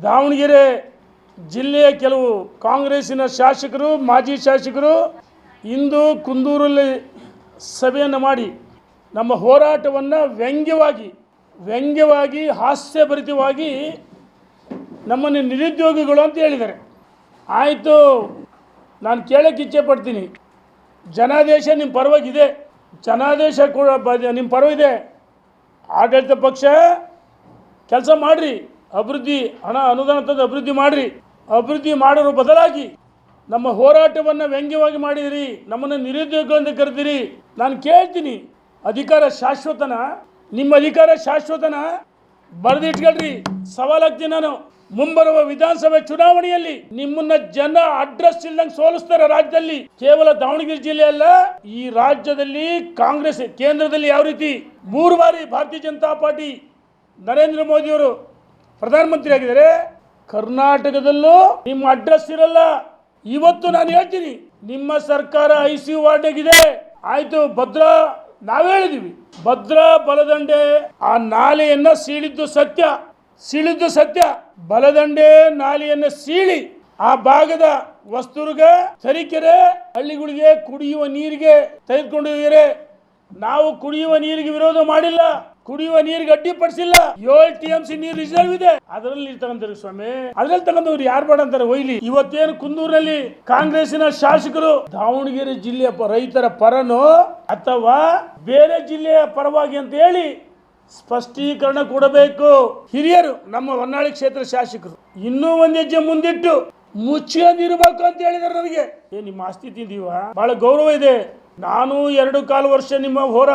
ದಾವಣಗೆರೆ ಜಿಲ್ಲೆಯ ಕೆಲವು ಕಾಂಗ್ರೆಸ್ಸಿನ ಶಾಸಕರು, ಮಾಜಿ ಶಾಸಕರು ಇಂದು ಕುಂದೂರಲ್ಲಿ ಸಭೆಯನ್ನು ಮಾಡಿ ನಮ್ಮ ಹೋರಾಟವನ್ನು ವ್ಯಂಗ್ಯವಾಗಿ ವ್ಯಂಗ್ಯವಾಗಿ, ಹಾಸ್ಯಭರಿತವಾಗಿ ನಮ್ಮನ್ನು ನಿರುದ್ಯೋಗಿಗಳು ಅಂತ ಹೇಳಿದ್ದಾರೆ. ಆಯಿತು, ನಾನು ಕೇಳೋಕ್ಕೆ ಇಚ್ಛೆ ಪಡ್ತೀನಿ ಜನಾದೇಶ ನಿಮ್ಮ ಪರವಾಗಿದೆ. ಜನಾದೇಶ ಕೂಡ ನಿಮ್ಮ ಪರವಿದೆ ಆಡಳಿತ ಪಕ್ಷ, ಕೆಲಸ ಮಾಡಿರಿ. ಅಭಿವೃದ್ಧಿ, ಹಣ ಅನುದಾನ ತಂದು ಅಭಿವೃದ್ಧಿ ಮಾಡಿರಿ. ಅಭಿವೃದ್ಧಿ ಮಾಡಿರೋ ಬದಲಾಗಿ ನಮ್ಮ ಹೋರಾಟವನ್ನು ವ್ಯಂಗ್ಯವಾಗಿ ಮಾಡಿದಿರಿ, ನಮ್ಮನ್ನು ನಿರುದ್ಯೋಗ ಅಂತ ಕರೆದಿರಿ ನಾನು ಕೇಳ್ತೀನಿ, ಅಧಿಕಾರ ಶಾಶ್ವತನ, ನಿಮ್ಮ ಅಧಿಕಾರ ಶಾಶ್ವತನ ಬರೆದಿಟ್ಕೊಳ್ರಿ. ಸವಾಲಾಗ್ತೀನಿ ನಾನು. ಮುಂಬರುವ ವಿಧಾನಸಭೆ ಚುನಾವಣೆಯಲ್ಲಿ ನಿಮ್ಮನ್ನ ಜನ ಅಡ್ರೆಸ್ ಇಲ್ದಂಗೆ ಸೋಲಿಸ್ತಾರೆ ರಾಜ್ಯದಲ್ಲಿ. ಕೇವಲ ದಾವಣಗೆರೆ ಜಿಲ್ಲೆ ಅಲ್ಲ, ಈ ರಾಜ್ಯದಲ್ಲಿ, ಕಾಂಗ್ರೆಸ್ ಕೇಂದ್ರದಲ್ಲಿ ಯಾವ ರೀತಿ ಮೂರು ಬಾರಿ ಭಾರತೀಯ ಜನತಾ ಪಾರ್ಟಿ ನರೇಂದ್ರ ಮೋದಿಯವರು ಪ್ರಧಾನಮಂತ್ರಿ ಆಗಿದ್ದಾರೆ. ಕರ್ನಾಟಕದಲ್ಲೂ ನಿಮ್ಮ ಅಡ್ರೆಸ್ ಇರಲ್ಲ. ಇವತ್ತು ನಾನು ಹೇಳ್ತೀನಿ, ನಿಮ್ಮ ಸರ್ಕಾರ ಐ ಸಿ ವಾರ್ಡ್ನಾಗಿದೆ ಆಯ್ತು, ಭದ್ರಾ, ನಾವ್ ಹೇಳಿದೀವಿ. ಭದ್ರಾ ಬಲದಂಡೆ, ಆ ನಾಲೆಯನ್ನ ಸೀಳಿದ್ದು ಸತ್ಯ. ಸೀಳಿದ್ದು ಸತ್ಯ. ಬಲದಂಡೆ ನಾಲೆಯನ್ನ ಸೀಳಿ. ಆ ಭಾಗದ ವಸ್ತುರ್ಗ ತರೀಕೆರೆ ಹಳ್ಳಿಗಳಿಗೆ ಕುಡಿಯುವ ನೀರಿಗೆ ತೆಗೆದುಕೊಂಡಿದ್ದೀರಿ. ನಾವು ಕುಡಿಯುವ ನೀರಿಗೆ ವಿರೋಧ ಮಾಡಿಲ್ಲ. ಕುಡಿಯುವ ನೀರಿಗೆ ಅಡ್ಡಿಪಡಿಸಿಲ್ಲ ಏಳು ಟಿ ಎಂ ಸಿ ನೀರು ರಿಸರ್ವ್ ಇದೆ. ಅದರಲ್ಲಿ ತಗೊಂತಾರೆ ಸ್ವಾಮಿ. ಅದ್ರಲ್ಲಿ ತಗೊಂಡವ್ರು ಯಾರು ಬೇಡ ಅಂತಾರೆ ಒಯ್ಲಿ. ಇವತ್ತೇನು ಕುಂದೂರಲ್ಲಿ ಕಾಂಗ್ರೆಸ್ಸಿನ ಶಾಸಕರು ದಾವಣಗೆರೆ ಜಿಲ್ಲೆಯ ರೈತರ ಪರನು ಅಥವಾ ಬೇರೆ ಜಿಲ್ಲೆಯ ಪರವಾಗಿ ಅಂತ ಹೇಳಿ ಸ್ಪಷ್ಟೀಕರಣ ಕೊಡಬೇಕು. ಹಿರಿಯರು, ನಮ್ಮ ಹೊನ್ನಾಳಿ ಕ್ಷೇತ್ರ ಶಾಸಕರು, ಇನ್ನೂ ಒಂದು ಹೆಜ್ಜೆ ಮುಂದಿಟ್ಟು ಮುಚ್ಚಿಕೊಂಡಿರ್ಬೇಕು ಅಂತ ಹೇಳಿದಾರೆ ನನಗೆ. ಏ, ನಿಮ್ಮ ಆಸ್ತಿ ತಿಂದೀವ? ಬಹಳ ಗೌರವ ಇದೆ. ನಾನು ಎರಡು ಕಾಲು ವರ್ಷ ನಿಮ್ಮ ಹೋರ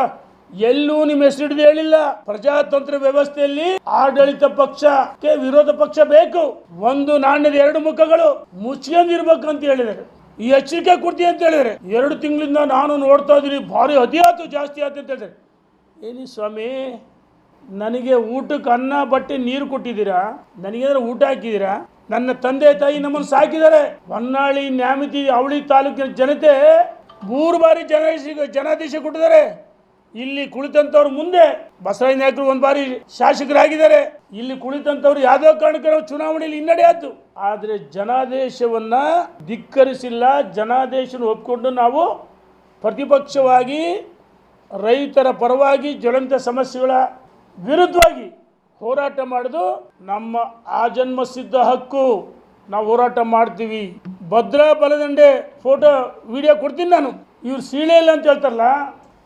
ಎಲ್ಲೂ ನಿಮ್ಮ ಹೆಸರಿಡಿದು ಹೇಳಿಲ್ಲ. ಪ್ರಜಾತಂತ್ರ ವ್ಯವಸ್ಥೆಯಲ್ಲಿ ಆಡಳಿತ ಪಕ್ಷಕ್ಕೆ ವಿರೋಧ ಪಕ್ಷ ಬೇಕು. ಒಂದು ನಾಣ್ಯದ ಎರಡು ಮುಖಗಳು ಮುಚ್ಕೊಂಡಿರ್ಬೇಕು ಅಂತ ಹೇಳಿದರು ಈ ಎಚ್ಚರಿಕೆ ಕೊಡ್ತೀವಿ ಅಂತ ಹೇಳಿದ್ರೆ ಎರಡು ತಿಂಗಳಿಂದ ನಾನು ನೋಡ್ತಾ ಇದ್ದೀನಿ, ಭಾರಿ ಅತಿ ಆಯ್ತು ಜಾಸ್ತಿ ಆಯ್ತು ಅಂತ ಹೇಳಿದ್ರೆ ಏನಿ ಸ್ವಾಮಿ, ನನಗೆ ಊಟಕ್ಕೆ ಅನ್ನ, ಬಟ್ಟೆ, ನೀರು ಕೊಟ್ಟಿದ್ದೀರಾ? ನನಗೇನಾದ್ರು ಊಟ ಹಾಕಿದ್ದೀರಾ? ನನ್ನ ತಂದೆ, ತಾಯಿ ನಮ್ಮನ್ನು ಸಾಕಿದ್ದಾರೆ. ಹೊನ್ನಾಳಿ, ನ್ಯಾಮತಿ, ಅವಳಿ ತಾಲೂಕಿನ ಜನತೆ ಮೂರು ಬಾರಿ ಜನಾದೇಶ ಜನಾದೇಶ ಕೊಟ್ಟಿದ್ದಾರೆ. ಇಲ್ಲಿ ಕುಳಿತಂತವ್ರು ಮುಂದೆ ಬಸವರಾಜ ನಾಯಕರು ಒಂದು ಬಾರಿ ಶಾಸಕರಾಗಿದ್ದಾರೆ. ಇಲ್ಲಿ ಕುಳಿತಂತವ್ರು ಯಾವುದೋ ಕಾರಣಕ್ಕೆ ನಾವು ಚುನಾವಣೆಯಲ್ಲಿ ಹಿನ್ನಡೆ ಆಯ್ತು. ಆದರೆ ಜನಾದೇಶವನ್ನ ಧಿಕ್ಕರಿಸಿಲ್ಲ. ಜನಾದೇಶನ ಒಪ್ಕೊಂಡು ನಾವು ಪ್ರತಿಪಕ್ಷವಾಗಿ, ರೈತರ ಪರವಾಗಿ, ಜ್ವಲಂತ ಸಮಸ್ಯೆಗಳ ವಿರುದ್ಧವಾಗಿ ಹೋರಾಟ ಮಾಡೋದು ನಮ್ಮ ಆಜನ್ಮ ಸಿದ್ಧ ಹಕ್ಕು. ನಾವು ಹೋರಾಟ ಮಾಡ್ತೀವಿ. ಭದ್ರಾ ಬಲದಂಡೆ ಫೋಟೋ, ವಿಡಿಯೋ ಕೊಡ್ತೀನಿ ನಾನು. ಇವ್ರು ಸೀಳೆಲ್ಲ ಅಂತ ಹೇಳ್ತಾರಲ್ಲ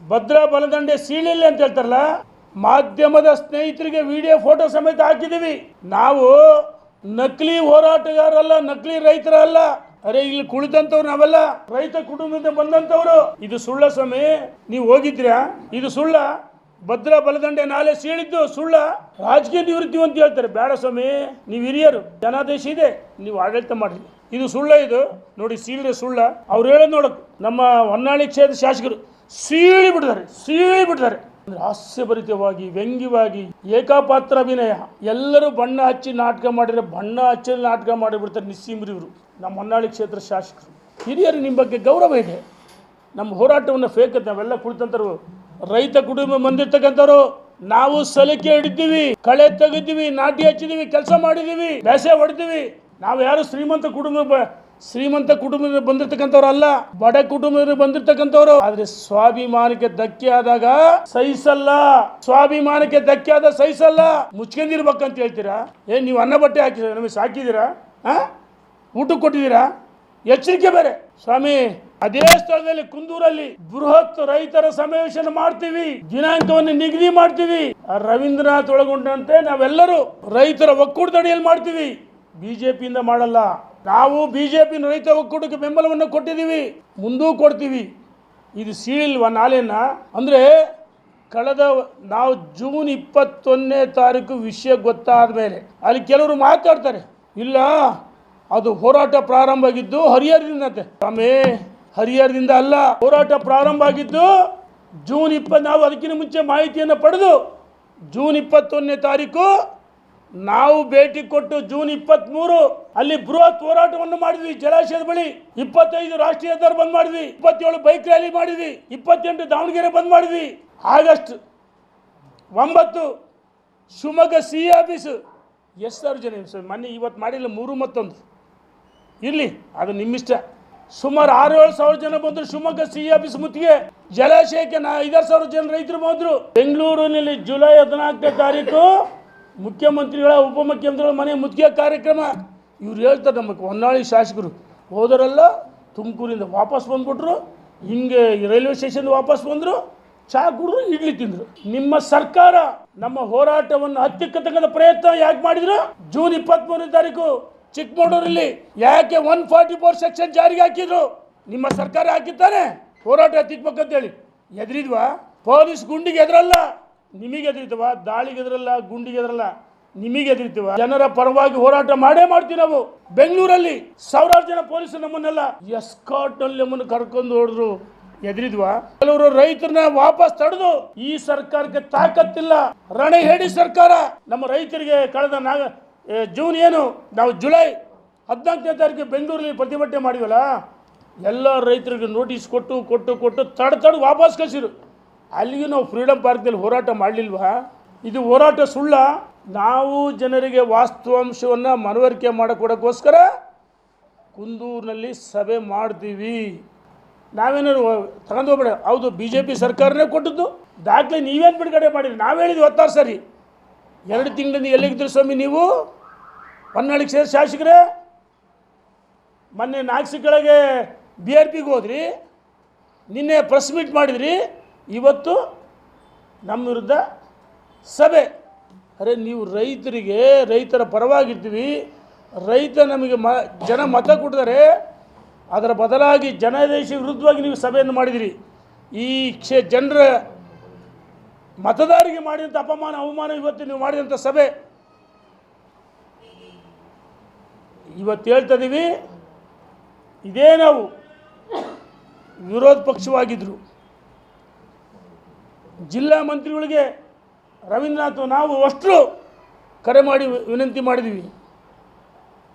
ಭದ್ರಾ ಬಲದಂಡೆ ಸೀಳಿಲ್ಲ ಅಂತ ಹೇಳ್ತಾರಲ್ಲ, ಮಾಧ್ಯಮದ ಸ್ನೇಹಿತರಿಗೆ ವಿಡಿಯೋ ಫೋಟೋ ಸಮೇತ ಹಾಕಿದ್ದೀವಿ ನಾವು ನಕಲಿ ಹೋರಾಟಗಾರಲ್ಲ ನಕಲಿ ರೈತರಲ್ಲ. ಅರೆ, ಇಲ್ಲಿ ಕುಳಿತಂತವ್ರು ನಾವೆಲ್ಲ. ರೈತ ಕುಟುಂಬದಿಂದ ಬಂದಂತವ್ರು. ಇದು ಸುಳ್ಳ ಸ್ವಾಮಿ, ನೀವು ಹೋಗಿದ್ರಾ ಇದು ಸುಳ್ಳ. ಭದ್ರಾ ಬಲದಂಡೆ ನಾಲೆ ಸೀಳಿದ್ದು ಸುಳ್ಳ. ರಾಜಕೀಯ ನಿವೃತ್ತಿ ಅಂತ ಹೇಳ್ತಾರೆ. ಬೇಡ ಸ್ವಾಮಿ, ನೀವು ಹಿರಿಯರು, ಜನಾದೇಶ ಇದೆ, ನೀವು ಆಡಳಿತ ಮಾಡಿರಿ. ಇದು ಸುಳ್ಳ ಇದು. ನೋಡಿ ಸೀಳ್ರೆ ಸುಳ್ಳ. ಅವ್ರು ಹೇಳೋದು ನೋಡಕ್. ನಮ್ಮ ಹೊನ್ನಾಳಿ ಕ್ಷೇತ್ರ ಶಾಸಕರು. ಸೀಳಿ ಬಿಡ್ತಾರೆ ಸೀಳಿ ಬಿಡ್ತಾರೆ ಹಾಸ್ಯಭರಿತವಾಗಿ ವ್ಯಂಗ್ಯವಾಗಿ, ಏಕಾಪಾತ್ರ ಅಭಿನಯ. ಎಲ್ಲರೂ ಬಣ್ಣ ಹಚ್ಚಿ ನಾಟಕ ಮಾಡಿದರೆ ಬಣ್ಣ ಹಚ್ಚಿ ನಾಟಕ ಮಾಡಿಬಿಡ್ತಾರೆ ನಿಸ್ಸೀಮ್ರಿ ಇವರು, ನಮ್ಮ ಹೊನ್ನಾಳಿ ಕ್ಷೇತ್ರ ಶಾಸಕರು. ಹಿರಿಯರು ನಿಮ್ಮ ಬಗ್ಗೆ ಗೌರವ ಇದೆ. ನಮ್ಮ ಹೋರಾಟವನ್ನು ಫೇಕ್ ನಾವೆಲ್ಲ ಕುಳಿತಂತರು, ರೈತ ಕುಟುಂಬ ಬಂದಿರ್ತಕ್ಕಂಥವ್ರು, ನಾವು ಸಲಿಕೆ ಹಿಡಿತೀವಿ, ಕಳೆ ತೆಗಿತೀವಿ ನಾಟಿ ಹಚ್ಚಿದೀವಿ ಕೆಲಸ ಮಾಡಿದೀವಿ ಬೇಸೆ ಹೊಡಿತೀವಿ. ನಾವು ಯಾರು ಶ್ರೀಮಂತ ಕುಟುಂಬ ಶ್ರೀಮಂತ ಕುಟುಂಬದಿಂದ ಬಂದಿರ್ತಕ್ಕಂಥವ್ರು ಅಲ್ಲ ಬಡ ಕುಟುಂಬದಿಂದ ಬಂದಿರ್ತಕ್ಕಂಥವ್ರು. ಆದ್ರೆ ಸ್ವಾಭಿಮಾನಕ್ಕೆ ಧಕ್ಕೆ ಆದಾಗ ಸಹಿಸಲ್ಲ. ಸ್ವಾಭಿಮಾನಕ್ಕೆ ಧಕ್ಕೆ ಆದ ಸಹಿಸಲ್ಲ. ಮುಚ್ಕೊಂಡಿರ್ಬೇಕಂತ ಹೇಳ್ತೀರಾ? ಏ, ನೀವು ಅನ್ನ ಬಟ್ಟೆ ಹಾಕಿ ನಮಗೆ ಸಾಕಿದ್ದೀರಾ? ಹಾ ಊಟಕ್ಕೆ ಕೊಟ್ಟಿದ್ದೀರಾ? ಎಚ್ಚರಿಕೆ ಬೇರೆ. ಸ್ವಾಮಿ, ಅದೇ ಸ್ಥಳದಲ್ಲಿ ಕುಂದೂರಲ್ಲಿ ಬೃಹತ್ ರೈತರ ಸಮಾವೇಶನ ಮಾಡ್ತೀವಿ. ದಿನಾಂಕವನ್ನು ನಿಗದಿ ಮಾಡ್ತೀವಿ. ರವೀಂದ್ರನಾಥ್ ಒಳಗೊಂಡಂತೆ ನಾವೆಲ್ಲರೂ ರೈತರ ಒಕ್ಕೂಟದಡಿಯಲ್ಲಿ ಮಾಡ್ತೀವಿ. ಬಿಜೆಪಿಯಿಂದ ಮಾಡಲ್ಲ. ನಾವು ಬಿ ಜೆ ಬಿಜೆಪಿ ರೈತ ಒಕ್ಕೂಟಕ್ಕೆ ಬೆಂಬಲವನ್ನು ಕೊಟ್ಟಿದ್ದೀವಿ, ಮುಂದೂ ಕೊಡ್ತೀವಿ. ಇದು ಸೀಳಿಲ್ವ ನಾಲೆನ ಅಂದರೆ ಕಳೆದ ನಾವು ಜೂನ್ ಇಪ್ಪತ್ತೊಂದನೇ ತಾರೀಕು ವಿಷಯ ಗೊತ್ತಾದ ಮೇಲೆ ಅಲ್ಲಿ ಕೆಲವರು ಮಾತಾಡ್ತಾರೆ, ಇಲ್ಲ, ಅದು ಹೋರಾಟ ಪ್ರಾರಂಭ ಆಗಿದ್ದು ಹರಿಹರದಿಂದ ಅಂತೆ ಸ್ವಾಮಿ, ಹರಿಹರದಿಂದ ಅಲ್ಲ, ಹೋರಾಟ ಪ್ರಾರಂಭ ಆಗಿದ್ದು ಜೂನ್ ಇಪ್ಪತ್ತು, ನಾವು ಅದಕ್ಕಿಂತ ಮುಂಚೆ ಮಾಹಿತಿಯನ್ನು ಪಡೆದು ಜೂನ್ ಇಪ್ಪತ್ತೊಂದನೇ ತಾರೀಕು ನಾವು ಭೇಟಿ ಕೊಟ್ಟು ಜೂನ್ ಇಪ್ಪತ್ಮೂರು ಅಲ್ಲಿ ಬೃಹತ್ ಹೋರಾಟವನ್ನು ಮಾಡಿದ್ವಿ ಜಲಾಶಯದ ಬಳಿ. ಇಪ್ಪತ್ತೈದು ರಾಷ್ಟ್ರೀಯ ಹೆದ್ದಾರಿ ಬಂದ್ ಮಾಡಿದ್ವಿ. ಇಪ್ಪತ್ತೇಳು ಬೈಕ್ ರ್ಯಾಲಿ ಮಾಡಿದ್ವಿ. ಇಪ್ಪತ್ತೆಂಟು ದಾವಣಗೆರೆ ಬಂದ್ ಮಾಡಿದ್ವಿ. ಆಗಸ್ಟ್ ಒಂಬತ್ತು ಶಿವಮೊಗ್ಗ ಸಿ ಆಫೀಸು. ಎಷ್ಟು ಸಾವಿರ ಜನ ಸರ್, ಮೊನ್ನೆ ಇವತ್ತು ಮಾಡಿಲ್ಲ ಮೂರು ಮತ್ತೊಂದು. ಇರಲಿ, ಅದು ನಿಮ್ಮಿಷ್ಟ. ಸುಮಾರು ಆರು ಏಳು ಸಾವಿರ ಜನ ಬಂದರು ಶಿವಮೊಗ್ಗ ಸಿ ಆಫೀಸ್ ಮುತ್ತಿಗೆ. ಜಲಾಶಯಕ್ಕೆ ನಾ ಐದಾರು ಸಾವಿರ ಜನ ರೈತರು ಬಂದರು. ಬೆಂಗಳೂರಿನಲ್ಲಿ ಜುಲೈ ಹದಿನಾಲ್ಕನೇ ತಾರೀಕು ಮುಖ್ಯಮಂತ್ರಿಗಳ, ಉಪಮುಖ್ಯಮಂತ್ರಿಗಳ ಮನೆ ಮುತ್ತಿಗೆ ಕಾರ್ಯಕ್ರಮ. ಇವ್ರು ಹೇಳ್ತಾರೆ ನಮಗೆ ಹೊನ್ನಾಳಿ ಶಾಸಕರು, ಹೋದರೆಲ್ಲ ತುಮಕೂರಿಂದ ವಾಪಸ್ ಬಂದ್ಬಿಟ್ರು, ಹಿಂಗೆ ರೈಲ್ವೆ ಸ್ಟೇಷನ್ ವಾಪಸ್ ಬಂದರು, ಚಾ ಕುಡಿದ್ರು, ಇಡ್ಲಿ ತಿಂದರು. ನಿಮ್ಮ ಸರ್ಕಾರ ನಮ್ಮ ಹೋರಾಟವನ್ನು ಹತ್ತಿಕ್ಕತಕ್ಕಂಥ ಪ್ರಯತ್ನ ಯಾಕೆ ಮಾಡಿದ್ರು? ಜೂನ್ ಇಪ್ಪತ್ಮೂರನೇ ತಾರೀಕು ಚಿಕ್ಕಮಗಳೂರಲ್ಲಿ ಯಾಕೆ ಒನ್ ಫಾರ್ಟಿ ಫೋರ್ ಸೆಕ್ಷನ್ ಜಾರಿಗೆ ಹಾಕಿದ್ರು? ನಿಮ್ಮ ಸರ್ಕಾರ ಹಾಕಿದ್ದಾನೆ? ಹೋರಾಟ ಹತ್ತಿಕ್ಬೇಕಂತೇಳಿ. ಎದುರಿದ್ವಾ? ಪೊಲೀಸ್ ಗುಂಡಿಗೆ ಎದ್ರಲ್ಲ. ನಿಮಗೆ ಎದುರಿತವ, ದಾಳಿಗೆ ಎದ್ರಲ್ಲ, ಗುಂಡಿಗೆ ಎದ್ರಲ್ಲ, ನಿಮಗೆ ಎದುರಿತವ. ಜನರ ಪರವಾಗಿ ಹೋರಾಟ ಮಾಡೇ ಮಾಡ್ತೀವಿ ನಾವು. ಬೆಂಗಳೂರಲ್ಲಿ ಸಾವಿರಾರು ಜನ ಪೊಲೀಸರು ನಮ್ಮನ್ನೆಲ್ಲ ಎಸ್ಕಾಟ್ನಲ್ಲಿ ನಮ್ಮನ್ನು ಕರ್ಕೊಂಡು ಹೊಡೆದ್ರು. ಎದುರಿದ್ವ? ಕೆಲವರು ರೈತರನ್ನ ವಾಪಸ್ ತಡೆದು ಈ ಸರ್ಕಾರಕ್ಕೆ ತಾಕತ್ತಿಲ್ಲ. ರಣ ಹೇಳಿ ಸರ್ಕಾರ ನಮ್ಮ ರೈತರಿಗೆ ಕಳೆದ ನಾಗ ಜೂನ್ ಏನು, ನಾವು ಜುಲೈ ಹದಿನಾಲ್ಕನೇ ತಾರೀಕು ಬೆಂಗಳೂರಲ್ಲಿ ಪ್ರತಿಭಟನೆ ಮಾಡಿವಲ್ಲ, ಎಲ್ಲ ರೈತರಿಗೆ ನೋಟಿಸ್ ಕೊಟ್ಟು ಕೊಟ್ಟು ಕೊಟ್ಟು ತಡ ತಡ ವಾಪಸ್ ಕಳಿಸಿರು ಅಲ್ಲಿಗೂ ನಾವು ಫ್ರೀಡಮ್ ಪಾರ್ಕ್ದಲ್ಲಿ ಹೋರಾಟ ಮಾಡಲಿಲ್ವಾ? ಇದು ಹೋರಾಟ ಸುಳ್ಳ. ನಾವು ಜನರಿಗೆ ವಾಸ್ತವಾಂಶವನ್ನು ಮನವರಿಕೆ ಮಾಡಿಕೊಡೋಕ್ಕೋಸ್ಕರ ಕುಂದೂರಿನಲ್ಲಿ ಸಭೆ ಮಾಡ್ತೀವಿ. ನಾವೇನಾದ್ರು ತಗೊಂಡು ಹೋಗ್ಬೇಡ. ಹೌದು ಬಿ ಜೆ ಪಿ ಸರ್ಕಾರನೇ ಕೊಟ್ಟದ್ದು. ದಾಖಲೆ ನೀವೇನು ಬಿಡುಗಡೆ ಮಾಡಿರಿ ನಾವು ಹೇಳಿದ್ವಿ ಹೊತ್ತಾರು ಸರಿ. ಎರಡು ತಿಂಗಳಿಂದ ಎಲ್ಲಿಗಿದ್ರು ಸ್ವಾಮಿ ನೀವು? ಹೊನ್ನಾಳಿಗೆ ಸೇರಿ ಶಾಸಕರೇ? ಮೊನ್ನೆ ನಾಲ್ಕು ಕೆಳಗೆ ಬಿ ಆರ್ ಪಿಗೆ ಹೋದ್ರಿ. ನಿನ್ನೆ ಪ್ರೆಸ್ ಮೀಟ್ ಮಾಡಿದ್ರಿ. ಇವತ್ತು ನಮ್ಮ ವಿರುದ್ಧ ಸಭೆ. ಅರೆ, ನೀವು ರೈತರಿಗೆ, ರೈತರ ಪರವಾಗಿರ್ತೀವಿ. ರೈತ ನಮಗೆ ಮ, ಜನ ಮತ ಕೊಟ್ಟಿದ್ದಾರೆ. ಅದರ ಬದಲಾಗಿ ಜನಾದೇಶ ವಿರುದ್ಧವಾಗಿ ನೀವು ಸಭೆಯನ್ನು ಮಾಡಿದಿರಿ. ಈ ಕ್ಷೇ, ಜನರ ಮತದಾರಿಗೆ ಮಾಡಿದಂಥ ಅಪಮಾನ, ಅವಮಾನ ಇವತ್ತು ನೀವು ಮಾಡಿದಂಥ ಸಭೆ. ಇವತ್ತು ಹೇಳ್ತಾ ಇದ್ದೀವಿ ಇದೇ ನಾವು ವಿರೋಧ ಪಕ್ಷವಾಗಿದ್ದರು ಜಿಲ್ಲಾ ಮಂತ್ರಿಗಳಿಗೆ ರವೀಂದ್ರನಾಥ್ ನಾವು ಅಷ್ಟು ಕರೆ ಮಾಡಿ ವಿನಂತಿ ಮಾಡಿದ್ದೀವಿ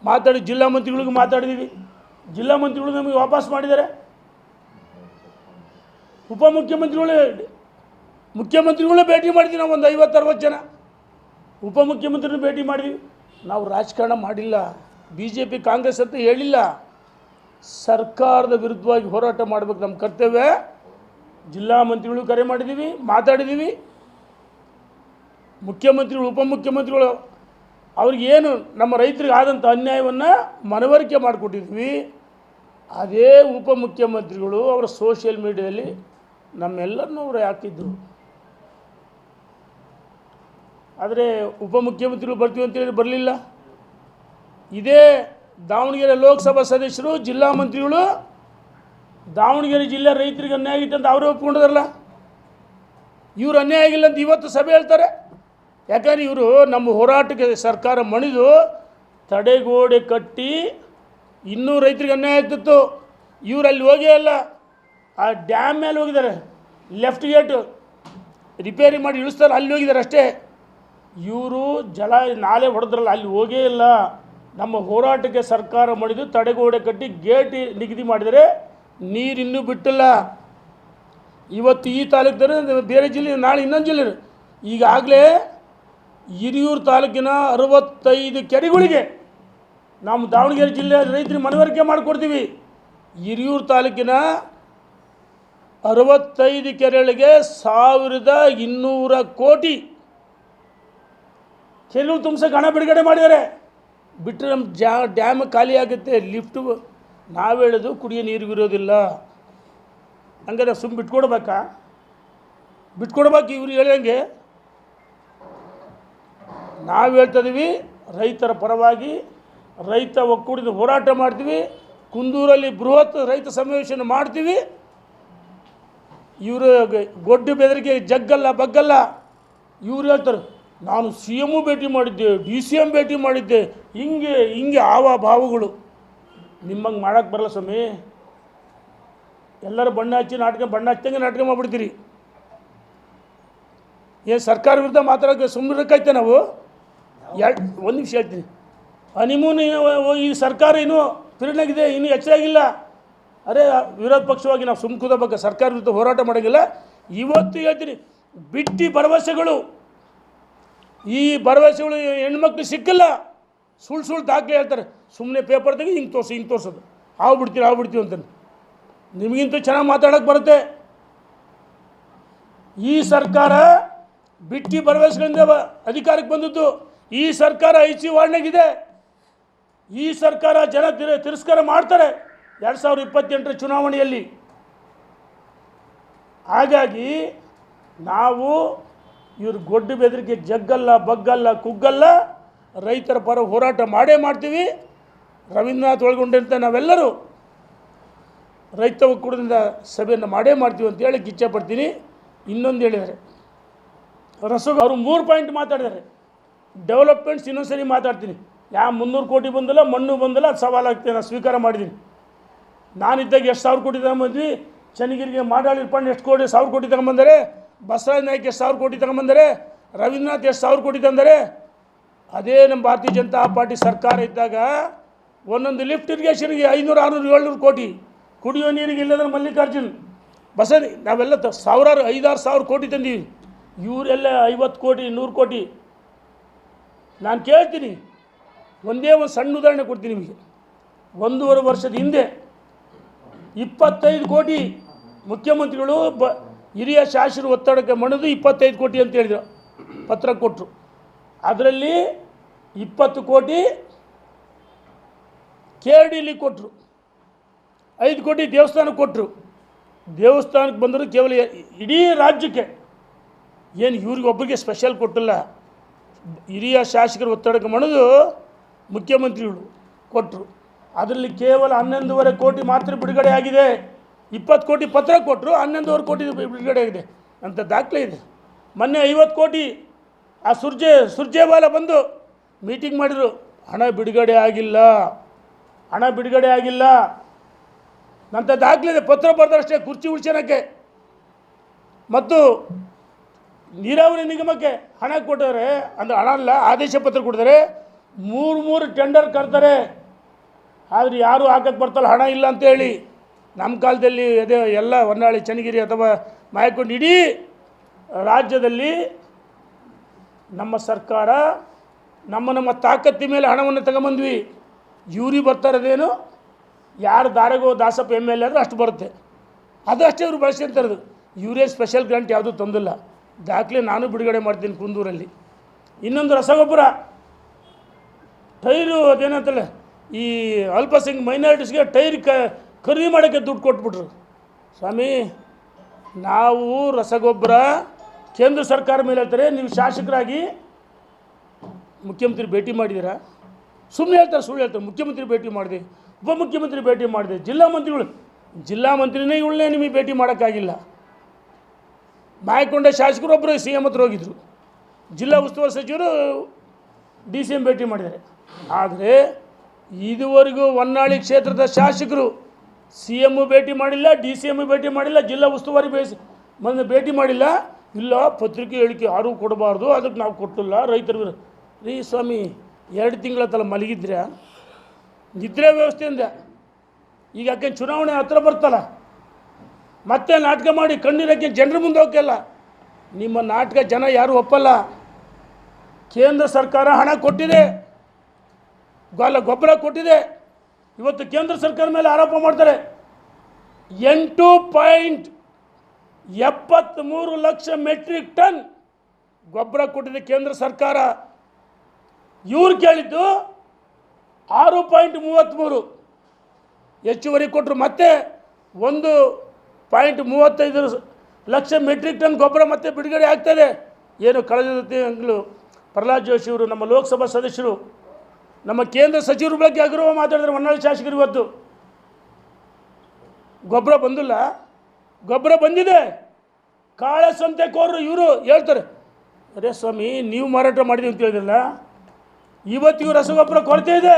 ಮಾತಾಡಿ, ಜಿಲ್ಲಾ ಮಂತ್ರಿಗಳಿಗೆ ಮಾತಾಡಿದ್ದೀವಿ ಜಿಲ್ಲಾ ಮಂತ್ರಿಗಳು ನಮಗೆ ವಾಪಸ್ ಮಾಡಿದ್ದಾರೆ. ಉಪಮುಖ್ಯಮಂತ್ರಿಗಳೇ ಮುಖ್ಯಮಂತ್ರಿಗಳೇ ಭೇಟಿ ಮಾಡಿದ್ವಿ ನಾವು ಒಂದು ಐವತ್ತು, ಅರವತ್ತು ಜನ. ಉಪಮುಖ್ಯಮಂತ್ರಿನೂ ಭೇಟಿ ಮಾಡಿದ್ವಿ. ನಾವು ರಾಜಕಾರಣ ಮಾಡಿಲ್ಲ. ಬಿ ಜೆ ಪಿ ಕಾಂಗ್ರೆಸ್ ಅಂತ ಹೇಳಿಲ್ಲ. ಸರ್ಕಾರದ ವಿರುದ್ಧವಾಗಿ ಹೋರಾಟ ಮಾಡಬೇಕು ನಮ್ಮ ಕರ್ತವ್ಯ. ಜಿಲ್ಲಾ ಮಂತ್ರಿಗಳು ಕರೆ ಮಾಡಿದ್ದೀವಿ ಮಾತಾಡಿದ್ದೀವಿ ಮುಖ್ಯಮಂತ್ರಿಗಳು, ಉಪಮುಖ್ಯಮಂತ್ರಿಗಳು ಅವ್ರಿಗೇನು ನಮ್ಮ ರೈತರಿಗೆ ಆದಂಥ ಅನ್ಯಾಯವನ್ನು ಮನವರಿಕೆ ಮಾಡಿಕೊಟ್ಟಿದ್ವಿ. ಅದೇ ಉಪಮುಖ್ಯಮಂತ್ರಿಗಳು ಅವರ ಸೋಷಿಯಲ್ ಮೀಡಿಯಾದಲ್ಲಿ ನಮ್ಮೆಲ್ಲರನ್ನೂ ಅವರು ಹಾಕಿದ್ದರು ಆದರೆ ಉಪಮುಖ್ಯಮಂತ್ರಿಗಳು ಬರ್ತೀವಿ ಅಂತೇಳಿ ಬರಲಿಲ್ಲ. ಇದೇ ದಾವಣಗೆರೆ ಲೋಕಸಭಾ ಸದಸ್ಯರು, ಜಿಲ್ಲಾ ಮಂತ್ರಿಗಳು ದಾವಣಗೆರೆ ಜಿಲ್ಲೆ ರೈತರಿಗೆ ಅನ್ಯಾಯ ಆಗಿತ್ತು ಅಂತ ಅವರೇ ಒಪ್ಕೊಂಡಿದಾರಲ್ಲ? ಇವರು ಅನ್ಯಾಯ ಆಗಿಲ್ಲ ಅಂತ ಇವತ್ತು ಸಭೆ ಹೇಳ್ತಾರೆ. ಯಾಕಂದ್ರೆ ಇವರು ನಮ್ಮ ಹೋರಾಟಕ್ಕೆ ಸರ್ಕಾರ ಮಣಿದು ತಡೆಗೋಡೆ ಕಟ್ಟಿ ಇನ್ನೂ ರೈತರಿಗೆ ಅನ್ಯಾಯ ಆಗ್ತಿತ್ತು. ಇವರು ಅಲ್ಲಿ ಹೋಗೇ ಅಲ್ಲ ಆ ಡ್ಯಾಮ್ ಮೇಲೆ ಹೋಗಿದ್ದಾರೆ. ಲೆಫ್ಟ್ ಗೇಟು ರಿಪೇರಿ ಮಾಡಿ ಇಳಿಸ್ತಾರೆ. ಅಲ್ಲಿ ಹೋಗಿದ್ದಾರೆ ಅಷ್ಟೇ. ಇವರು ಜಲ ನಾಲೆ ಹೊಡೆದ್ರಲ್ಲ, ಅಲ್ಲಿ ಹೋಗೇ ಇಲ್ಲ. ನಮ್ಮ ಹೋರಾಟಕ್ಕೆ ಸರ್ಕಾರ ಮಾಡಿದ್ದು ತಡೆಗೋಡೆ ಕಟ್ಟಿ ಗೇಟ್ ನಿಗದಿ ಮಾಡಿದರೆ ನೀರು ಇನ್ನೂ ಬಿಟ್ಟಿಲ್ಲ. ಇವತ್ತು ಈ ತಾಲೂಕು ಬೇರೆ ಜಿಲ್ಲೆ, ನಾಳೆ ಇನ್ನೊಂದು ಜಿಲ್ಲೆ ಈಗಾಗಲೇ ಹಿರಿಯೂರು ತಾಲೂಕಿನ ಅರವತ್ತೈದು ಕೆರೆಗಳಿಗೆ ನಮ್ಮ ದಾವಣಗೆರೆ ಜಿಲ್ಲೆ ರೈತರಿಗೆ ಮನವರಿಕೆ ಮಾಡಿಕೊಡ್ತೀವಿ. ಹಿರಿಯೂರು ತಾಲೂಕಿನ ಅರವತ್ತೈದು ಕೆರೆಗಳಿಗೆ ಸಾವಿರದ ಇನ್ನೂರ ಕೋಟಿ ಕೆರೆಗಳು ತುಂಬಿಸೋಕೆ ಹಣ ಬಿಡುಗಡೆ ಮಾಡಿದ್ದಾರೆ. ಬಿಟ್ಟರೆ ನಮ್ಮ ಜಾ, ಡ್ಯಾಮ್ ಖಾಲಿ ಆಗುತ್ತೆ, ಲಿಫ್ಟು ನಾವು ಹೇಳೋದು ಕುಡಿಯೋ ನೀರಿಗೂ ಇರೋದಿಲ್ಲ. ಹಂಗಾರೆ ಸುಮ್ಮ ಬಿಟ್ಕೊಡ್ಬೇಕಾ? ಬಿಟ್ಕೊಡ್ಬೇಕು ಇವ್ರು ಹೇಳಂಗೆ ನಾವು ಹೇಳ್ತಾ ಇದೀವಿ, ರೈತರ ಪರವಾಗಿ ರೈತ ಒಕ್ಕೂಡಿದ ಹೋರಾಟ ಮಾಡ್ತೀವಿ, ಕುಂದೂರಲ್ಲಿ ಬೃಹತ್ ರೈತ ಸಮಾವೇಶನ ಮಾಡ್ತೀವಿ. ಇವರು ಗೊಡ್ಡು ಬೆದರಿಗೆ ಜಗ್ಗಲ್ಲ, ಬಗ್ಗಲ್ಲ. ಇವ್ರು ಹೇಳ್ತಾರೆ, ನಾನು ಸಿ ಎಮ್ಮು ಭೇಟಿ ಮಾಡಿದ್ದೆ, ಡಿ ಸಿ ಎಂ ಭೇಟಿ ಮಾಡಿದ್ದೆ. ಹಿಂಗೆ ಹಿಂಗೆ ಆವ ಭಾವಗಳು. ನಿಮ್ಮಂಗೆ ಮಾಡೋಕ್ಕೆ ಬರಲ್ಲ ಸ್ವಾಮಿ. ಎಲ್ಲರೂ ಬಣ್ಣ ಹಚ್ಚಿ ನಾಟಕ ಬಣ್ಣ ಹಚ್ಚಂಗೆ ನಾಟಕ ಮಾಡಿಬಿಡ್ತೀರಿ. ಏನು ಸರ್ಕಾರ ವಿರುದ್ಧ ಮಾತಾಡೋಕ್ಕೆ ಸುಮ್ಮನಿರಕ್ಕೈತೆ ನಾವು? ಎರಡು ಒಂದು ನಿಮಿಷ ಹೇಳ್ತೀನಿ. ಹನಿಮೂನ್ ಈ ಸರ್ಕಾರ ಇನ್ನೂ ಪಿರಿನಾಗಿದೆ ಇನ್ನೂ ಹೆಚ್ಚಾಗಿಲ್ಲ ಅರೆ, ವಿರೋಧ ಪಕ್ಷವಾಗಿ ನಾವು ಸುಮ್ಮ ಕೂದಬೇಕು ಸರ್ಕಾರ ವಿರುದ್ಧ ಹೋರಾಟ ಮಾಡೋಂಗಿಲ್ಲ. ಇವತ್ತು ಹೇಳ್ತೀನಿ, ಬಿಟ್ಟಿ ಭರವಸೆಗಳು. ಈ ಭರವಸೆಗಳು ಹೆಣ್ಮಕ್ಳು ಸಿಕ್ಕಿಲ್ಲ. ಸುಳ್ಳು ಸುಳ್ಳು ದಾಖಲೆ ಹೇಳ್ತಾರೆ. ಸುಮ್ಮನೆ ಪೇಪರ್ ತೆಗಿ ಹಿಂಗೆ ತೋರಿಸಿ, ಹಿಂಗೆ ತೋರಿಸೋದು. ಹಾವು ಆಗ್ಬಿಡ್ತೀವಿ ಅಂತಾನೆ. ನಿಮಗಿಂತೂ ಚೆನ್ನಾಗಿ ಮಾತಾಡೋಕೆ ಬರುತ್ತೆ. ಈ ಸರ್ಕಾರ ಬಿಟ್ಟಿ ಭರವಸೆಗಳಿಂದ ಅಧಿಕಾರಕ್ಕೆ ಬಂದದ್ದು. ಈ ಸರ್ಕಾರ ಐ ಸಿ ವಾರ್ಡ್ನಾಗಿದೆ. ಈ ಸರ್ಕಾರ ಜನ ತಿರ- ತಿರಸ್ಕಾರ ಮಾಡ್ತಾರೆ ಎರಡು ಸಾವಿರದ ಇಪ್ಪತ್ತೆಂಟರ ಚುನಾವಣೆಯಲ್ಲಿ. ಹಾಗಾಗಿ ನಾವು ಇವ್ರ ಗೊಡ್ಡು ಬೆದರಿಕೆ ಜಗ್ಗಲ್ಲ, ಬಗ್ಗಲ್ಲ, ಕುಗ್ಗಲ್ಲ ರೈತರ ಪರ ಹೋರಾಟ ಮಾಡೇ ಮಾಡ್ತೀವಿ. ರವೀಂದ್ರನಾಥ್ ಒಳಗೊಂಡಂತೆ ನಾವೆಲ್ಲರೂ ರೈತ ಒಕ್ಕೂಟದಿಂದ ಸಭೆಯನ್ನು ಮಾಡೇ ಮಾಡ್ತೀವಿ ಅಂತ ಹೇಳಕ್ಕೆ ಇಚ್ಛೆಪಡ್ತೀನಿ ಇನ್ನೊಂದು ಹೇಳಿದರೆ, ರಸಗೊಬ್ಬರ ಅವರು ಮೂರು ಪಾಯಿಂಟ್ ಮಾತಾಡಿದ್ದಾರೆ. ಡೆವಲಪ್ಮೆಂಟ್ಸ್ ಇನ್ನೊಂದು ಸರಿ ಮಾತಾಡ್ತೀನಿ. ಯಾವ ಮುನ್ನೂರು ಕೋಟಿ ಬಂದಲ್ಲ, ಮಣ್ಣು ಬಂದಲ್ಲ, ಅದು ಸವಾಲಾಗ್ತದೆ ನಾನು ಸ್ವೀಕಾರ ಮಾಡಿದ್ದೀನಿ. ನಾನಿದ್ದಾಗ ಎಷ್ಟು ಸಾವಿರ ಕೋಟಿ ತಗೊಂಬಂದ್ವಿ? ಚನ್ನಗಿರಿಗೆ ಮಾಡಾಳಿ ಫಂಡ್ ಎಷ್ಟು ಕೋಟಿ ಸಾವಿರ ಕೋಟಿ ತಗೊಂಬಂದರೆ? ಬಸವರಾಜ ನಾಯ್ಕ ಎಷ್ಟು ಸಾವಿರ ಕೋಟಿ ತಗೊಂಬಂದರೆ? ರವೀಂದ್ರನಾಥ್ ಎಷ್ಟು ಸಾವಿರ ಕೋಟಿ ತಂದರೆ? ಅದೇ ನಮ್ಮ ಭಾರತೀಯ ಜನತಾ ಪಾರ್ಟಿ ಸರ್ಕಾರ ಇದ್ದಾಗ ಒಂದೊಂದು ಲಿಫ್ಟ್ ಇರಿಗೇಷನ್ಗೆ ಐನೂರು, ಆರುನೂರು, ಏಳ್ನೂರು ಕೋಟಿ. ಕುಡಿಯೋ ನೀರಿಗೆ ಇಲ್ಲದ್ರೆ ಮಲ್ಲಿಕಾರ್ಜುನ್ ಬಸರಿ ನಾವೆಲ್ಲ ತ ಸಾವಿರಾರು, ಐದಾರು ಸಾವಿರ ಕೋಟಿ ತಂದೀವಿ. ಇವರೆಲ್ಲ ಐವತ್ತು ಕೋಟಿ, ನೂರು ಕೋಟಿ. ನಾನು ಕೇಳ್ತೀನಿ, ಒಂದೇ ಒಂದು ಸಣ್ಣ ಉದಾಹರಣೆ ಕೊಡ್ತೀನಿ ನಿಮಗೆ. ಒಂದೂವರೆ ವರ್ಷದ ಹಿಂದೆ ಇಪ್ಪತ್ತೈದು ಕೋಟಿ ಮುಖ್ಯಮಂತ್ರಿಗಳು ಬ ಹಿರಿಯ ಶಾಸಕರು ಒತ್ತಡಕ್ಕೆ ಮಣಿದು ಇಪ್ಪತ್ತೈದು ಕೋಟಿ ಅಂತ ಹೇಳಿದರು. ಪತ್ರ ಕೊಟ್ಟರು ಅದರಲ್ಲಿ ಇಪ್ಪತ್ತು ಕೋಟಿ ಕೆ ಆರ್ ಡಿಲಿ ಕೊಟ್ಟರು ಐದು ಕೋಟಿ ದೇವಸ್ಥಾನಕ್ಕೆ ಕೊಟ್ಟರು ದೇವಸ್ಥಾನಕ್ಕೆ ಬಂದರೂ ಕೇವಲ ಇಡೀ ರಾಜ್ಯಕ್ಕೆ. ಏನು ಇವ್ರಿಗೊಬ್ಬರಿಗೆ ಸ್ಪೆಷಲ್ ಕೊಟ್ಟಿಲ್ಲ. ಹಿರಿಯ ಶಾಸಕರು ಒತ್ತಡಕ್ಕೆ ಮಣಿದು ಮುಖ್ಯಮಂತ್ರಿಗಳು ಕೊಟ್ಟರು ಅದರಲ್ಲಿ ಕೇವಲ ಹನ್ನೊಂದೂವರೆ ಕೋಟಿ ಮಾತ್ರ ಬಿಡುಗಡೆ ಆಗಿದೆ. ಇಪ್ಪತ್ತು ಕೋಟಿ ಪತ್ರ ಕೊಟ್ಟರು ಹನ್ನೊಂದೂವರೆ ಕೋಟಿ ಬಿಡುಗಡೆ ಆಗಿದೆ. ಅಂತ ದಾಖಲೆ ಇದೆ. ಮೊನ್ನೆ ಐವತ್ತು ಕೋಟಿ ಆ ಸುರ್ಜೆ, ಸುರ್ಜೇವಾಲ ಬಂದು ಮೀಟಿಂಗ್ ಮಾಡಿದರು. ಹಣ ಬಿಡುಗಡೆ ಆಗಿಲ್ಲ. ಹಣ ಬಿಡುಗಡೆ ಆಗಿಲ್ಲ. ನಂತ ದಾಖಲಿದೆ ಪತ್ರ ಬರೆದಷ್ಟೇ ಕುರ್ಚಿ ಉಳ್ಸೋಣಕ್ಕೆ ಮತ್ತು ನೀರಾವರಿ ನಿಗಮಕ್ಕೆ ಹಣ ಕೊಟ್ಟರೆ, ಅಂದರೆ ಹಣ ಅಲ್ಲ, ಆದೇಶ ಪತ್ರ ಕೊಡ್ತಾರೆ. ಮೂರು ಮೂರು ಟೆಂಡರ್ ಕರ್ತಾರೆ ಆದರೆ ಯಾರೂ ಹಾಕಕ್ಕೆ ಬರ್ತಲ್ಲ ಹಣ ಇಲ್ಲ ಅಂತೇಳಿ ನಮ್ಮ ಕಾಲದಲ್ಲಿ ಅದೇ ಎಲ್ಲ ಹೊನ್ನಾಳಿ, ಚನ್ನಗಿರಿ ಅಥವಾ ಮಾಯಕೊಂಡು ಇಡೀ ರಾಜ್ಯದಲ್ಲಿ ನಮ್ಮ ಸರ್ಕಾರ ನಮ್ಮ ನಮ್ಮ ತಾಕತ್ತಿ ಮೇಲೆ ಹಣವನ್ನು ತಗೊಂಬಂದ್ವಿ. ಇವ್ರಿಗೆ ಬರ್ತಾರದೇನು ಯಾರು ದಾರೆಗೋ ದಾಸಪ್ಪ ಎಂ ಎಲ್ ಅಂದರೆ ಅಷ್ಟು ಬರುತ್ತೆ. ಅದು ಅಷ್ಟೇ ಇವರು ಬಳಸ್ಕೊಂತಾರದು ಇವರೇ ಸ್ಪೆಷಲ್ ಗ್ರಾಂಟ್ ಯಾವುದೂ ತಂದಿಲ್ಲ. ದಾಖಲೆ ನಾನು ಬಿಡುಗಡೆ ಮಾಡ್ತೀನಿ ಕುಂದೂರಲ್ಲಿ. ಇನ್ನೊಂದು ರಸಗೊಬ್ಬರ. ಟೈರು ಅದೇನಂತಲ್ಲ, ಈ ಅಲ್ಪಸಂಖ್ಯ ಮೈನಾರಿಟೀಸ್ಗೆ ಟೈರ್ ಕ, ಖರೀದಿ ಮಾಡೋಕ್ಕೆ ದುಡ್ಡು ಕೊಟ್ಬಿಟ್ರು. ಸ್ವಾಮಿ, ನಾವು ರಸಗೊಬ್ಬರ ಕೇಂದ್ರ ಸರ್ಕಾರ ಮೇಲೆ ಹೇಳ್ತಾರೆ, ನೀವು ಶಾಸಕರಾಗಿ ಮುಖ್ಯಮಂತ್ರಿ ಭೇಟಿ ಮಾಡಿದ್ದೀರಾ? ಸುಮ್ಮನೆ ಹೇಳ್ತಾರೆ, ಸುಳ್ಳು ಹೇಳ್ತಾರೆ. ಮುಖ್ಯಮಂತ್ರಿ ಭೇಟಿ ಮಾಡಿದೆ, ಉಪಮುಖ್ಯಮಂತ್ರಿ ಭೇಟಿ ಮಾಡಿದೆ. ಜಿಲ್ಲಾ ಮಂತ್ರಿಗಳು, ಜಿಲ್ಲಾ ಮಂತ್ರಿನೇ ಇವಳನ್ನೇ ನಿಮಗೆ ಭೇಟಿ ಮಾಡೋಕ್ಕಾಗಿಲ್ಲ. ಮಾಯಕೊಂಡ ಶಾಸಕರೊಬ್ಬರು ಸಿ ಎಂ ಹತ್ರ ಹೋಗಿದ್ದರು ಜಿಲ್ಲಾ ಉಸ್ತುವಾರಿ ಸಚಿವರು ಡಿ ಸಿ ಎಂ ಭೇಟಿ ಮಾಡಿದ್ದಾರೆ. ಆದರೆ ಇದುವರೆಗೂ ಹೊನ್ನಾಳಿ ಕ್ಷೇತ್ರದ ಶಾಸಕರು ಸಿ ಎಂ ಭೇಟಿ ಮಾಡಿಲ್ಲ, ಡಿ ಸಿ ಎಂ ಭೇಟಿ ಮಾಡಿಲ್ಲ, ಜಿಲ್ಲಾ ಉಸ್ತುವಾರಿ ಬೇಸಿ, ಬಂದು ಭೇಟಿ ಮಾಡಿಲ್ಲ. ಇಲ್ಲ, ಪತ್ರಿಕೆ ಹೇಳಿಕೆ ಯಾರೂ ಕೊಡಬಾರ್ದು, ಅದಕ್ಕೆ ನಾವು ಕೊಟ್ಟಿಲ್ಲ. ರೈತರು ರೀ ಸ್ವಾಮಿ ಎರಡು ತಿಂಗಳ ತಲೆ ಮಲಗಿದ್ರೆ ನಿದ್ರೆ ವ್ಯವಸ್ಥೆಯಿಂದ ಈಗ ಯಾಕೆ ಚುನಾವಣೆ ಹತ್ರ ಬರ್ತಲ್ಲ. ಮತ್ತೆ ನಾಟಕ ಮಾಡಿ ಕಣ್ಣೀರಕ್ಕೆ ಜನರ ಮುಂದೆ ಹೋಗಲ್ಲ ನಿಮ್ಮ ನಾಟಕ ಜನ ಯಾರು ಒಪ್ಪಲ್ಲ. ಕೇಂದ್ರ ಸರ್ಕಾರ ಹಣ ಕೊಟ್ಟಿದೆ. ಗೊಲ್ಲ ಗೊಬ್ಬರ ಕೊಟ್ಟಿದೆ. ಇವತ್ತು ಕೇಂದ್ರ ಸರ್ಕಾರ ಮೇಲೆ ಆರೋಪ ಮಾಡ್ತಾರೆ. ಎಂಟು ಪಾಯಿಂಟ್ ಎಪ್ಪತ್ತ್ಮೂರು ಲಕ್ಷ ಮೆಟ್ರಿಕ್ ಟನ್ ಗೊಬ್ಬರ ಕೊಟ್ಟಿದೆ ಕೇಂದ್ರ ಸರ್ಕಾರ. ಇವ್ರು ಕೇಳಿದ್ದು ಆರು ಪಾಯಿಂಟ್ ಮೂವತ್ತ್ಮೂರು ಹೆಚ್ಚುವರಿ ಕೊಟ್ಟರು ಮತ್ತೆ ಒಂದು ಪಾಯಿಂಟ್ ಮೂವತ್ತೈದು ಲಕ್ಷ ಮೆಟ್ರಿಕ್ ಟನ್ ಗೊಬ್ಬರ ಮತ್ತೆ ಬಿಡುಗಡೆ ಆಗ್ತದೆ. ಏನು ಕಳೆದ ತಿಂಗಳು ಪ್ರಹ್ಲಾದ್ ಜೋಶಿ ಅವರು ನಮ್ಮ ಲೋಕಸಭಾ ಸದಸ್ಯರು, ನಮ್ಮ ಕೇಂದ್ರ ಸಚಿವರ ಬಗ್ಗೆ ಅಗ್ರವ ಮಾತಾಡಿದ್ರೆ, ಹೊನ್ನಾಳಿ ಶಾಸಕರು ಇವತ್ತು. ಗೊಬ್ಬರ ಬಂದಿಲ್ಲ. ಗೊಬ್ಬರ ಬಂದಿದೆ. ಕಾಳಸಂತೆ ಕೋರ್ರು ಇವರು ಹೇಳ್ತಾರೆ, ಅರೇ ಸ್ವಾಮಿ, ನೀವು ಮಾರಾಟ ಮಾಡಿದ್ದೀವಿ ಅಂತ ಹೇಳಿದ್ರಲ್ಲ. ಇವತ್ತಿಗೂ ರಸಗೊಬ್ಬರ ಕೊರತೆ ಇದೆ.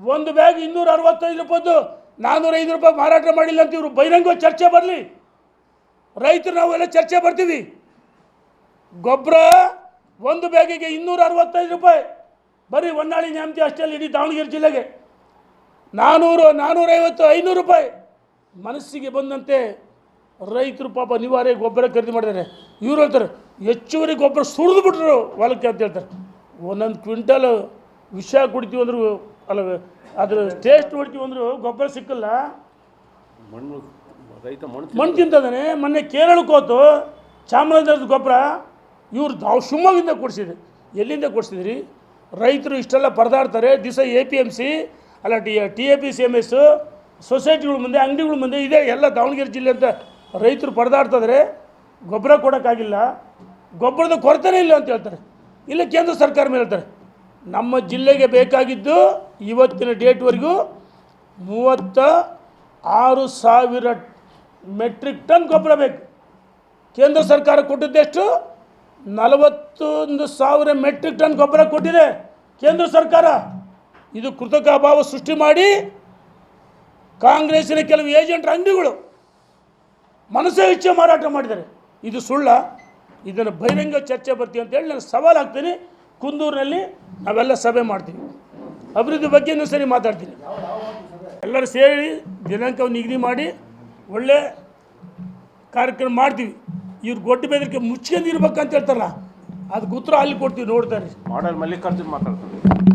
ಒಂದು ಬ್ಯಾಗ್ ಇನ್ನೂರ ಅರವತ್ತೈದು ರೂಪಾಯ್ದು ನಾನ್ನೂರೈದು ರೂಪಾಯಿ ಮಾರಾಟ ಮಾಡಿಲ್ಲ ಅಂತ ಇವರು ಬಹಿರಂಗ ಚರ್ಚೆ ಬರಲಿ. ರೈತರು ನಾವೆಲ್ಲ ಚರ್ಚೆ ಬರ್ತೀವಿ. ಗೊಬ್ಬರ ಒಂದು ಬ್ಯಾಗಿಗೆ ಇನ್ನೂರ ಅರವತ್ತೈದು ರೂಪಾಯಿ. ಬರೀ ಹೊನ್ನಾಳಿ ನ್ಯಾಮತಿ ಅಷ್ಟೇ ಇಡೀ ದಾವಣಗೆರೆ ಜಿಲ್ಲೆಗೆ. ನಾನ್ನೂರು ನಾನ್ನೂರೈವತ್ತು ಐನೂರು ರೂಪಾಯಿ. ಮನಸ್ಸಿಗೆ ಬಂದಂತೆ ರೈತರು ಪಾಪ ನಿವಾರೆ ಗೊಬ್ಬರ ಖರೀದಿ ಮಾಡಿದ್ದಾರೆ. ಇವ್ರು ಹೇಳ್ತಾರೆ, ಹೆಚ್ಚುವರಿ ಗೊಬ್ಬರ ಸುರಿದು ಬಿಟ್ರು ಹೊಲಕ್ಕೆ ಅಂತ ಹೇಳ್ತಾರೆ. ಒಂದೊಂದು ಕ್ವಿಂಟಲ್ ವಿಷ ಕುಡಿತೀವಿ ಅಂದ್ರು ಅಲ್ಲ ಅದ್ರ ಟೇಸ್ಟ್ ಹೊಡಿತೀವಿ ಅಂದ್ರು ಗೊಬ್ಬರ ಸಿಕ್ಕಲ್ಲ. ಮಣ್ಣು ರೈತ ಮಣ್ಣು ಮಣ್ಣು ತಿಂತದಾನೆ. ಮೊನ್ನೆ ಕೇರಳಕ್ಕೆ ಹೋತು ಚಾಮರಾಜನಗರದ ಗೊಬ್ಬರ ಇವ್ರು ನಾವು ಶಿವಮೊಗ್ಗದಿಂದ ಕೊಡಿಸಿದ್ರಿ ಎಲ್ಲಿಂದ ಕೊಡಿಸಿದ್ರಿ? ರೈತರು ಇಷ್ಟೆಲ್ಲ ಪರದಾಡ್ತಾರೆ. ದಿವಸ ಎ ಪಿ ಎಂ ಸಿ ಅಲ್ಲ T T A P C M S ಸೊಸೈಟಿಗಳ ಮುಂದೆ ಅಂಗಡಿಗಳ ಮುಂದೆ ಇದೆ ಎಲ್ಲ ದಾವಣಗೆರೆ ಜಿಲ್ಲೆ ಅಂತ ರೈತರು ಪರದಾಡ್ತಿದ್ರೆ ಗೊಬ್ಬರ ಕೊಡೋಕ್ಕಾಗಿಲ್ಲ. ಗೊಬ್ಬರದ ಕೊರತೆನೇ ಇಲ್ಲ ಅಂತ ಹೇಳ್ತಾರೆ. ಇಲ್ಲ ಕೇಂದ್ರ ಸರ್ಕಾರ ಮೇಲೆ ನಮ್ಮ ಜಿಲ್ಲೆಗೆ ಬೇಕಾಗಿದ್ದು ಇವತ್ತಿನ ಡೇಟ್ವರೆಗೂ ಮೂವತ್ತ ಆರು ಸಾವಿರ ಮೆಟ್ರಿಕ್ ಟನ್ ಗೊಬ್ಬರ ಬೇಕು. ಕೇಂದ್ರ ಸರ್ಕಾರ ಕೊಟ್ಟಿದ್ದೆಷ್ಟು ನಲವತ್ತೊಂದು ಸಾವಿರ ಮೆಟ್ರಿಕ್ ಟನ್ ಗೊಬ್ಬರ ಕೊಟ್ಟಿದೆ ಕೇಂದ್ರ ಸರ್ಕಾರ. ಇದು ಕೃತಕ ಅಭಾವ ಸೃಷ್ಟಿ ಮಾಡಿ ಕಾಂಗ್ರೆಸ್ಸಿನ ಕೆಲವು ಏಜೆಂಟ್ರ ಅಂಗಡಿಗಳು ಮನಸ್ಸೇ ಇಚ್ಛೆ ಮಾರಾಟ ಮಾಡಿದ್ದಾರೆ. ಇದು ಸುಳ್ಳ. ಇದನ್ನು ಬಹಿರಂಗ ಚರ್ಚೆ ಬರ್ತೀವಿ ಅಂತೇಳಿ ನಾನು ಸವಾಲು ಹಾಕ್ತೀನಿ. ಕುಂದೂರಿನಲ್ಲಿ ನಾವೆಲ್ಲ ಸಭೆ ಮಾಡ್ತೀವಿ. ಅಭಿವೃದ್ಧಿ ಬಗ್ಗೆ ಇನ್ನೂ ಸರಿ ಮಾತಾಡ್ತೀನಿ. ಎಲ್ಲರೂ ಸೇರಿ ದಿನಾಂಕ ನಿಗದಿ ಮಾಡಿ ಒಳ್ಳೆ ಕಾರ್ಯಕ್ರಮ ಮಾಡ್ತೀವಿ. ಇವ್ರು ಗೊಡ್ಡ ಬೆದರಿಕೆ ಮುಚ್ಕೊಂಡಿರ್ಬೇಕಂತ ಹೇಳ್ತಾರಲ್ಲ, ಅದಕ್ಕೆ ಉತ್ತರ ಅಲ್ಲಿ ಕೊಡ್ತೀವಿ ನೋಡ್ತಾರೆ ಮಾಡಲ್ ಮಲ್ಲಿಕಾರ್ಜುನ್ ಮಾತಾಡ್ತಾರೆ.